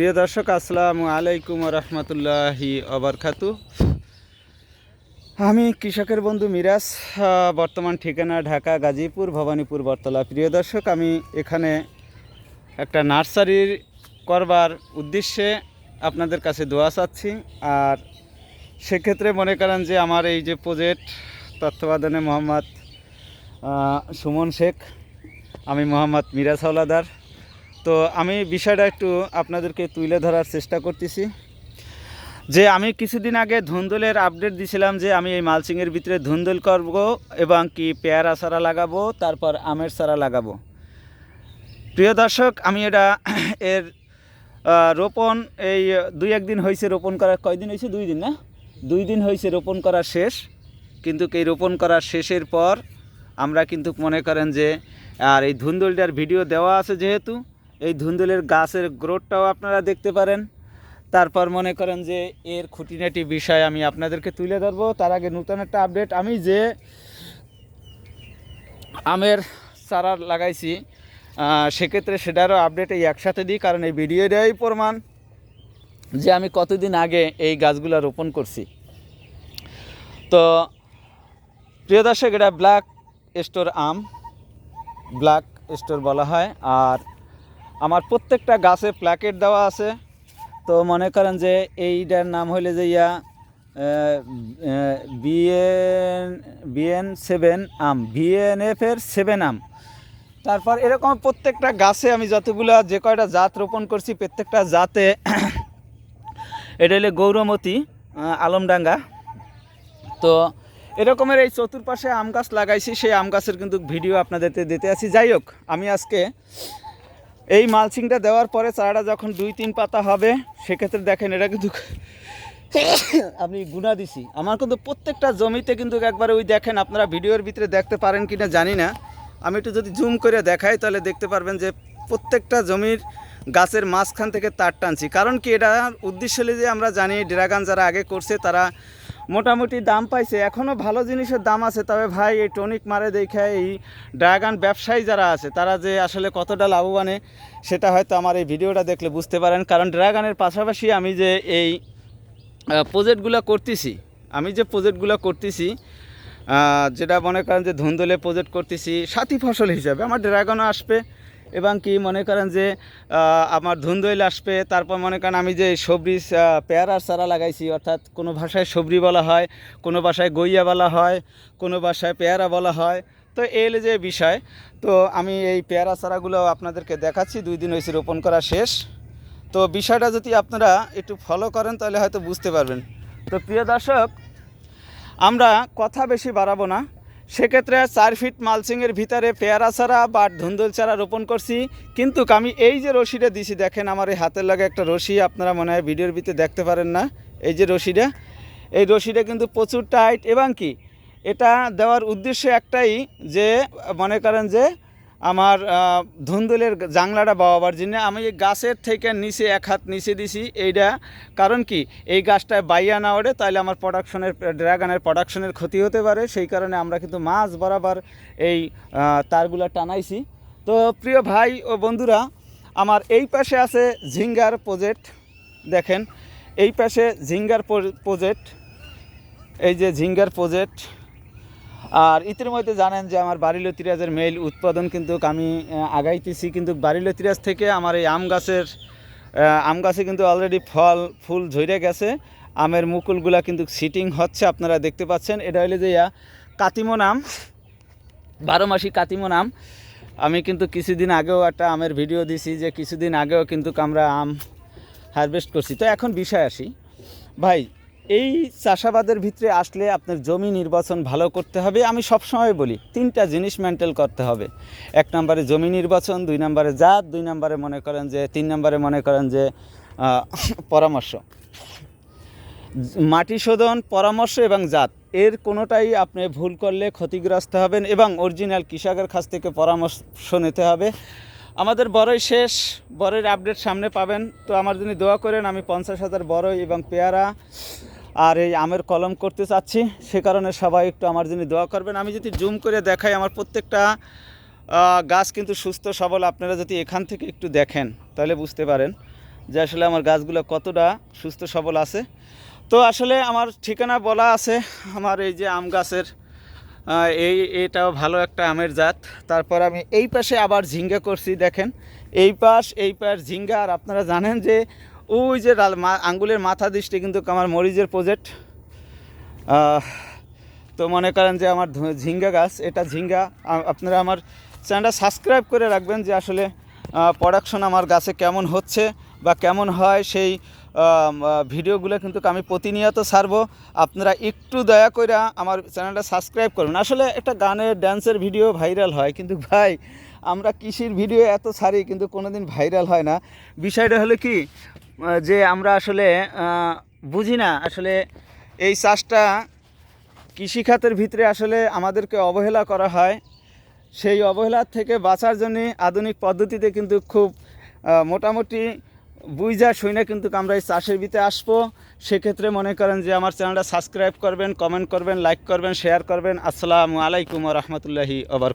প্রিয় দর্শক, আসসালামু আলাইকুম রহমতুল্লাহি অবরকাতু আমি কৃষকের বন্ধু মিরাজ বর্তমান ঠিকানা ঢাকা, গাজীপুর, ভবানীপুর, বটতলা। প্রিয় দর্শক, আমি এখানে একটা নার্সারি করবার উদ্দেশ্যে আপনাদের কাছে দোয়া চাচ্ছি। আর সেক্ষেত্রে মনে করেন যে আমার এই যে প্রজেক্ট তত্ত্বাবধানে মোহাম্মদ সুমন শেখ, আমি মোহাম্মদ মিরাজ হাওলাদার। তো আমি বিষয়টা একটু আপনাদেরকে তুলে ধরার চেষ্টা করতেছি। যে আমি কিছুদিন আগে ধুন্দলের আপডেট দিছিলাম যে আমি এই মালচিংয়ের ভিতরে ধুন্দল করব এবং কি পেয়ারা চারা লাগাবো, তারপর আমের চারা লাগাবো। প্রিয় দর্শক, আমি এটা এর রোপণ এই দুই একদিন হয়েছে রোপণ করার, কয়দিন হয়েছে দুই দিন না? দুই দিন হয়েছে রোপণ করা শেষ। কিন্তু এই রোপণ করার শেষের পর আমরা কিন্তু মনে করেন যে, আর এই ধুন্দুলটার ভিডিও দেওয়া আছে যেহেতু এই ধুন্দুলের গাছের গ্রোথটাও আপনারা দেখতে পারেন। তারপর মনে করেন যে এর খুঁটিনাটি বিষয় আমি আপনাদেরকে তুলে ধরবো। তার আগে নতুন একটা আপডেট আমি যে আমের চারা লাগাইছি সেক্ষেত্রে সেটারও আপডেট এই একসাথে দিই, কারণ এই ভিডিওটাই প্রমাণ যে আমি কতদিন আগে এই গাছগুলো রোপণ করছি। তো প্রিয় দর্শক, এটা ব্ল্যাক স্টোর আম ব্ল্যাক স্টোর বলা হয়, আর আমার প্রত্যেকটা গাছে প্ল্যাকেট দেওয়া আছে। তো মনে করেন যে এইটার নাম হইলে যে ইয়া বিএন বিএন সেভেন আম, বিএনএফ এর সেভেন আম। তারপর এরকম প্রত্যেকটা গাছে আমি যতগুলো যে কয়টা জাত রোপণ করছি, প্রত্যেকটা জাতে এটা হলে গৌরমতি আলমডাঙ্গা। তো এরকমের এই চতুর্পাশে আম গাছ লাগাইছি, সেই আম গাছের কিন্তু ভিডিও আপনাদেরকে দিতে আছি। যাই হোক, আমি আজকে এই মালচিংটা দেওয়ার পরে চারাটা যখন দুই তিন পাতা হবে, সেক্ষেত্রে দেখেন এটা কিন্তু আমি গুণা দিছি। আমার কিন্তু প্রত্যেকটা জমিতে কিন্তু একবারে ওই দেখেন, আপনারা ভিডিওর ভিতরে দেখতে পারেন কি না জানি না। আমি একটু যদি জুম করে দেখাই, তাহলে দেখতে পারবেন যে প্রত্যেকটা জমির গাছের মাঝখান থেকে তার টানছি কারণ কি এটা উদ্দেশ্য যে আমরা জানি, ড্রাগন যারা আগে করছে, তারা মোটামুটি দাম পাইছে। এখনও ভালো জিনিসের দাম আছে, তবে ভাই এই টনিক মারে দেখে এই ড্রাগন ব্যবসায়ী যারা আছে, তারা যে আসলে কতটা লাভবানে সেটা হয়তো আমার এই ভিডিওটা দেখলে বুঝতে পারেন। কারণ ড্রাগনের পাশাপাশি আমি যে এই প্রজেক্টগুলো করতেছি, আমি যে প্রজেক্টগুলো করতেছি যেটা মনে করেন যে ধুন্দলে প্রজেক্ট করতেছি, সাথী ফসল হিসাবে আমার ড্রাগনও আসবে। এবং কি মনে করেন যে আমার ধুন্দইল আসবে, তারপর মনে করেন আমি যে সবরি পেয়ারার চারা লাগাইছি, অর্থাৎ কোনো ভাষায় সবরি বলা হয়, কোনো ভাষায় গইয়া বলা হয়, কোনো ভাষায় পেয়ারা বলা হয়, তো এই যে বিষয়। তো আমি এই পেয়ারা চারাগুলো আপনাদেরকে দেখাচ্ছি, দুই দিন হয়েছে রোপণ করা শেষ। তো বিষয়টা যদি আপনারা একটু ফলো করেন, তাহলে হয়তো বুঝতে পারবেন। তো প্রিয় দর্শক, আমরা কথা বেশি বাড়াবো না। সেক্ষেত্রে চার ফিট মালসিংয়ের ভিতরে পেয়ারা চারা বা ধুন্দুল চারা রোপণ করছি। কিন্তু আমি এই যে রশিটা দিছি, দেখেন আমার এই হাতের লাগে একটা রশি, আপনারা মনে হয় ভিডিওর ভিতরে দেখতে পারেন না। এই যে রশিটা, এই রশিটা কিন্তু প্রচুর টাইট এবং কি, এটা দেওয়ার উদ্দেশ্য একটাই যে, মনে করেন যে আমার ধুন্দুলের জাংলাটা বাওয়াবার জন্য আমি এই গাছের থেকে নিচে এক হাত নিচে দিছি এইটা কারণ কি? এই গাছটায় বাইয়া না ওঠে তাহলে আমার প্রোডাকশনের ড্রাগনের প্রোডাকশনের ক্ষতি হতে পারে। সেই কারণে আমরা কিন্তু মাছ বরাবর এই তারগুলো টানাইছি। তো প্রিয় ভাই ও বন্ধুরা, আমার এই পাশে আছে ঝিঙ্গার প্রজেক্ট দেখেন, এই পাশে ঝিঙ্গার প্রজেক্ট এই যে ঝিঙ্গার প্রজেক্ট আর ইতিমধ্যে জানেন যে আমার বাড়িলো তিরাজের মেল উৎপাদন কিন্তু আমি আগাইতেছি। কিন্তু বাড়িলো তিরাজ থেকে আমার এই আম গাছের আম গাছে কিন্তু অলরেডি ফল, ফুল ঝরে গেছে। আমের মুকুলগুলা কিন্তু সিটিং হচ্ছে, আপনারা দেখতে পাচ্ছেন। এটা হলো যে ইয়া, কাতিমন আম, বারো মাসি কাতিমন আম। আমি কিন্তু কিছুদিন আগেও একটা আমের ভিডিও দিছি যে কিছুদিন আগেও কিন্তু আমরা আম হারভেস্ট করছি। তো এখন বিষয় আসি। ভাই এই চাষাবাদের ভিতরে আসলে আপনার জমি নির্বাচন ভালো করতে হবে। আমি সবসময় বলি, তিনটা জিনিস মেনটেন করতে হবে। এক নম্বরে জমি নির্বাচন, দুই নম্বরে জাত, দুই নম্বরে মনে করেন যে, তিন নম্বরে মনে করেন যে পরামর্শ। মাটি শোধন, পরামর্শ এবং জাত, এর কোনোটাই আপনি ভুল করলে ক্ষতিগ্রস্ত হবেন এবং অরিজিনাল কৃষকের কাছ থেকে পরামর্শ নিতে হবে। আমাদের বড়ই শেষ, বড়ের আপডেট সামনে পাবেন। তো আমার জন্য দোয়া করেন, আমি পঞ্চাশ হাজার বড়ই এবং পেয়ারা আর এই আমের কলম করতে চাচ্ছি, সে কারণে সবাই একটু আমার জন্য দোয়া করবেন। আমি যদি জুম করে দেখাই আমার প্রত্যেকটা গাছ কিন্তু সুস্থ, সবল, আপনারা যদি এখান থেকে একটু দেখেন, তাহলে বুঝতে পারেন যে আসলে আমার গাছগুলো কতটা সুস্থ, সবল আছে। তো আসলে আমার ঠিকানা বলা আছে, আমার এই যে আম গাছের এই, এটাও ভালো একটা আমের জাত। তারপর আমি এই পাশে আবার ঝিঙ্গা করছি, দেখেন। এই পাশ এই পাশ ঝিঙ্গা, আর আপনারা জানেন যে ওই যে আঙ্গুলের মাথা দৃষ্টি কিন্তু আমার মরিচের প্রজেক্ট তো মনে করেন যে আমার ঝিঙ্গা গাছ, এটা ঝিঙ্গা। আপনারা আমার চ্যানেলটা সাবস্ক্রাইব করে রাখবেন যে আসলে প্রোডাকশন আমার গাছে কেমন হচ্ছে বা কেমন হয় সেই ভিডিওগুলো কিন্তু আমি প্রতিনিয়ত ছাড়বো। আপনারা একটু দয়া করে আমার চ্যানেলটা সাবস্ক্রাইব করুন। আসলে একটা গানের ড্যান্সের ভিডিও ভাইরাল হয়, কিন্তু ভাই, আমরা কৃষির ভিডিও এত ছাড়ি, কিন্তু কোনোদিন ভাইরাল হয় না। বিষয়টা হলো কি যে আমরা আসলে বুঝি না আসলে এই চাষটা কৃষিখাতের ভিতরে আসলে আমাদেরকে অবহেলা করা হয়। সেই অবহেলার থেকে বাঁচার জন্য আধুনিক পদ্ধতিতে কিন্তু খুব মোটামুটি বুঝা শুনে কিন্তু আমরা এই চাষের ভিতরে আসব। সেক্ষেত্রে মনে করেন যে আমার চ্যানেলটা সাবস্ক্রাইব করবেন, কমেন্ট করবেন, লাইক করবেন, শেয়ার করবেন। আসসালামু আলাইকুম রহমতুল্লাহি আবার